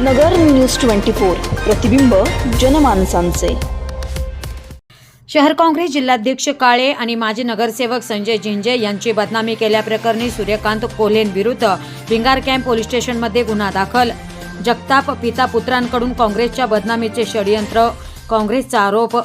नगर news twenty four प्रतिबिंब जनमानसांचे. शहर काँग्रेस जिल्हाध्यक्ष काळे आणि माजी नगरसेवक संजय जिंजे यांची बदनामी केल्याप्रकरणी सूर्यकांत कोल्हेंविरुद्ध भिंगार कॅम्प पोलीस स्टेशनमध्ये गुन्हा दाखल. जगताप पिता पुत्रांकडून काँग्रेसच्या बदनामीचे षडयंत्र काँग्रेसचा आरोप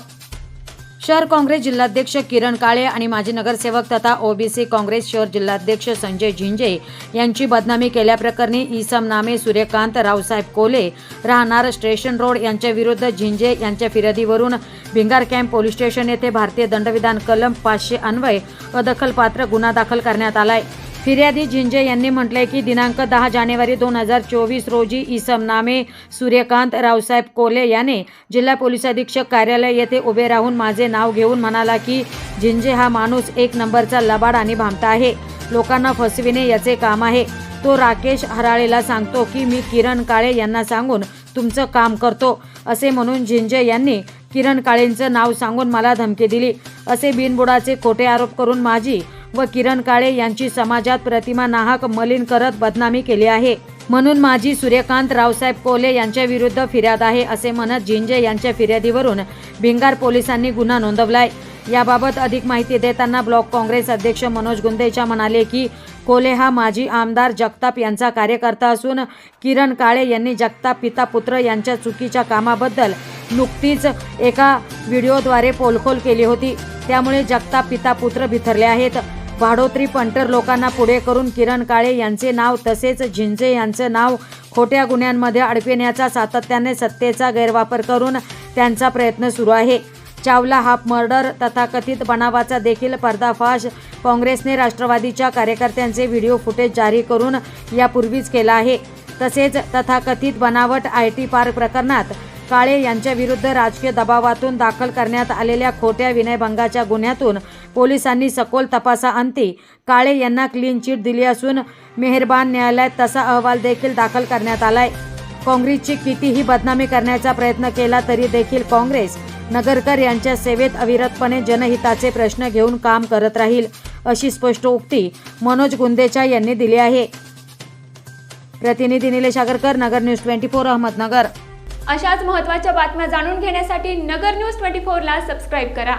शहर काँग्रेस जिल्हाध्यक्ष किरण काळे आणि माजी नगरसेवक तथा ओबीसी काँग्रेस शहर जिल्हाध्यक्ष संजय झिंजे यांची बदनामी केल्याप्रकरणी इसम नामे सूर्यकांत रावसाहेब कोले राहणार स्टेशन रोड यांच्या विरुद्ध झिंजे यांच्या फिर्यादीवरून भिंगार कॅम्प पोलीस स्टेशन येथे भारतीय दंडविधान कलम पाचशे अन्वय अदखलपात्र गुन्हा दाखल करण्यात आलाय. फिर्यादी झिंजे यांनी म्हटलंय की दिनांक दहा जानेवारी दोन हजार चोवीस रोजी इसम नामे सूर्यकांत रावसाहेब कोले याने जिल्हा पोलीस अधीक्षक कार्यालय येथे उभे राहून माझे नाव घेऊन म्हणाला की झिंजे हा माणूस एक नंबरचा लबाड आणि भामता आहे. लोकांना फसविणे याचे काम आहे. तो राकेश हराळेला सांगतो की मी किरण काळे यांना सांगून तुमचं काम करतो. असे म्हणून झिंजे यांनी किरण काळेंचं नाव सांगून मला धमकी दिली. असे बिनबुडाचे खोटे आरोप करून माझी व किरण काळे यांची समाजात प्रतिमा नाहक मलिन करत बदनामी केली आहे. म्हणून माझी सूर्यकांत रावसाहेब कोले यांच्या विरुद्ध फिर्याद आहे असे म्हणत जिंजे यांच्या फिर्यादीवरून भिंगार पोलिसांनी गुन्हा नोंदवलाय. याबाबत अधिक माहिती देताना ब्लॉक काँग्रेस अध्यक्ष मनोज गुंदेचा म्हणाले की कोले हा माजी आमदार जगताप यांचा कार्यकर्ता असून किरण काळे यांनी जगताप पिता पुत्र यांच्या चुकीच्या कामाबद्दल नुकतीच एका व्हिडिओद्वारे पोलखोल केली होती. त्यामुळे जगताप पिता पुत्र बिथरले आहेत. भाडोत्री पंटर लोकांना पुढे करून किरण काळे यांचे नाव तसेच झिंजे यांचं नाव खोट्या गुन्ह्यांमध्ये अडपिण्याचा सातत्याने सत्तेचा गैरवापर करून त्यांचा प्रयत्न सुरू आहे. चावला हाफ मर्डर तथाकथित बनावाचा देखील पर्दाफाश. काँग्रेसने राष्ट्रवादीच्या कार्यकर्त्यांचे व्हिडिओ फुटेज जारी करून यापूर्वीच केला आहे. तसेच तथाकथित बनावट आय टी पार्क प्रकरणात काळे यांच्या विरुद्ध राजकीय दबावातून दाखल करण्यात आलेल्या खोट्या विनयभंगाच्या गुन्ह्यातून पोलिसांनी सखोल तपासाअंती काळे यांना क्लीन चिट दिली असून मेहरबान न्यायालयात तसा अहवाल देखील दाखल करण्यात आलाय. काँग्रेसची कितीही बदनामी करण्याचा प्रयत्न केला तरी देखील काँग्रेस नगरकर यांच्या सेवेत अविरतपणे जनहिताचे प्रश्न घेऊन काम करत राहील अशी स्पष्ट उक्ती मनोज गुंदेचा यांनी दिली आहे. प्रतिनिधी Nilesh Agarkar Nagar news twenty four Ahmednagar. अशाच महत्त्वाच्या बातम्या जाणून घेण्यासाठी नगर न्यूज ट्वेंटी फोरला सबस्क्राईब करा.